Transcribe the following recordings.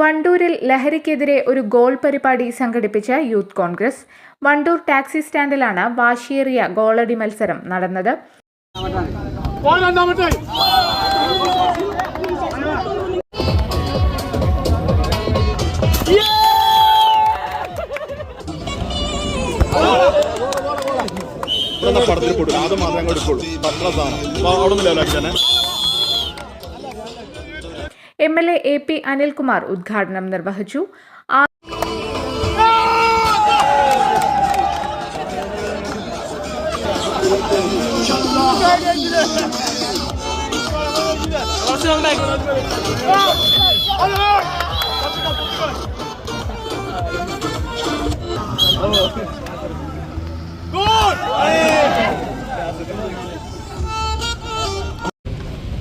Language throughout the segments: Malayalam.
വണ്ടൂരിൽ ലഹരിക്കെതിരെ ഒരു ഗോൾ പരിപാടി സംഘടിപ്പിച്ച യൂത്ത് കോൺഗ്രസ് വണ്ടൂർ ടാക്സി സ്റ്റാൻഡിലാണ് വാശിയേറിയ ഗോളടി മത്സരം നടന്നത്. പടത്തിൽ കൊടുക്കും. അത് മാത്രമേ കൊടുക്കുള്ളൂ പത്ര അവിടെ നിന്ന് ലെവലാക്കിയാണ് M L A A P Anilkumar ഉദ്ഘാടനം നിർവഹിച്ചു ആ-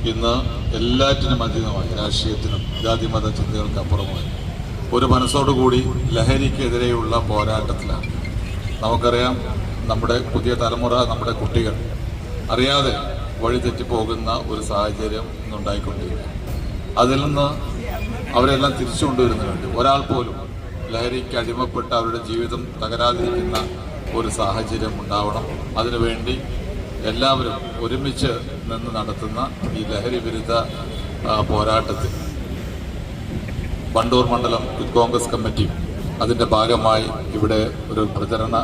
ഇന്ന് എല്ലാറ്റിനും അതീതമായി രാഷ്ട്രീയത്തിനും ജാതിമത ചിന്തകൾക്ക് അപ്പുറമായി. ഒരു മനസ്സോടുകൂടി ലഹരിക്കെതിരെയുള്ള പോരാട്ടത്തിലാണ്. നമുക്കറിയാം നമ്മുടെ പുതിയ തലമുറ നമ്മുടെ കുട്ടികൾ അറിയാതെ വഴിതെറ്റിപ്പോകുന്ന ഒരു സാഹചര്യം ഇന്നുണ്ടായിക്കൊണ്ടിരിക്കുക അതിൽ നിന്ന് അവരെല്ലാം തിരിച്ചു കൊണ്ടുവരുന്നുണ്ട് ഒരാൾ പോലും ലഹരിക്ക് അടിമപ്പെട്ട് അവരുടെ ജീവിതം തകരാതിരിക്കുന്ന ഒരു സാഹചര്യം ഉണ്ടാവണം. അതിനുവേണ്ടി എല്ലാവരും ഒരുമിച്ച് നിന്ന് നടത്തുന്ന ഈ ലഹരി വിരുദ്ധ പോരാട്ടത്തിൽ. വണ്ടൂർ മണ്ഡലം യൂത്ത് കോൺഗ്രസ് കമ്മിറ്റി അതിന്റെ ഭാഗമായി ഇവിടെ ഒരു പ്രചരണ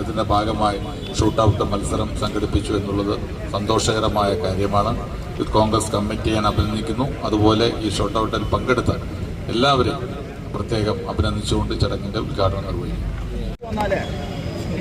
ഇതിന്റെ ഭാഗമായി ഷൂട്ടൗട്ട് മത്സരം സംഘടിപ്പിച്ചു എന്നുള്ളത് സന്തോഷകരമായ കാര്യമാണ്. യൂത്ത് കോൺഗ്രസ് കമ്മിറ്റി ഞാൻ അഭിനന്ദിക്കുന്നു. അതുപോലെ ഈ ഷൂട്ടൗട്ടിൽ പങ്കെടുത്ത എല്ലാവരെയും പ്രത്യേകം അഭിനന്ദിച്ചുകൊണ്ട് ചടങ്ങിന്റെ ഉദ്ഘാടനം നിർവഹിക്കും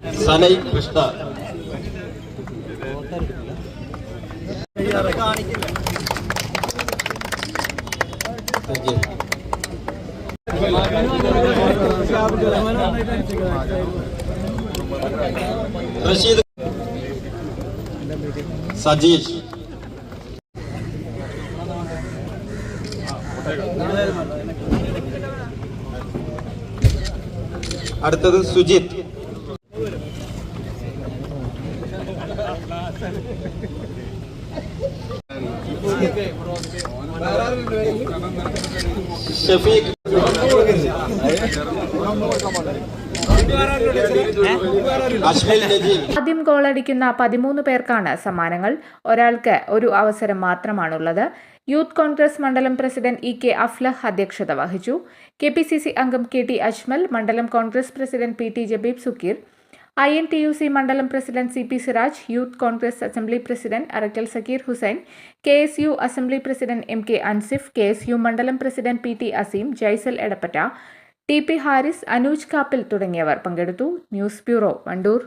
സനൈ കൃഷ്ണ. റഷീദ്. സജീഷ്. അടുത്തത് സുജിത്. ഷഫീഖ് ആദ്യം ഗോളടിക്കുന്ന പതിമൂന്ന് പേർക്കാണ് സമ്മാനങ്ങൾ. ഒരാൾക്ക് ഒരു അവസരം മാത്രമാണുള്ളത്. യൂത്ത് കോൺഗ്രസ് മണ്ഡലം പ്രസിഡന്റ് ഇ കെ അഫ്ലഹ് അധ്യക്ഷത വഹിച്ചു. കെ പി സി സി അംഗം കെ ടി അജ്മൽ മണ്ഡലം Congress president P T Jabeeb Sukkeer I N T U C മണ്ഡലം president C P Siraj youth Congress assembly president Arakkal Sakkeer Hussain K S U assembly president M K Ansif K S U മണ്ഡലം president P T Aseem Jaisal Edappatta T P Haris Anuj Kappil തുടങ്ങിയവർ പങ്കെടുത്തു. News bureau Wandoor.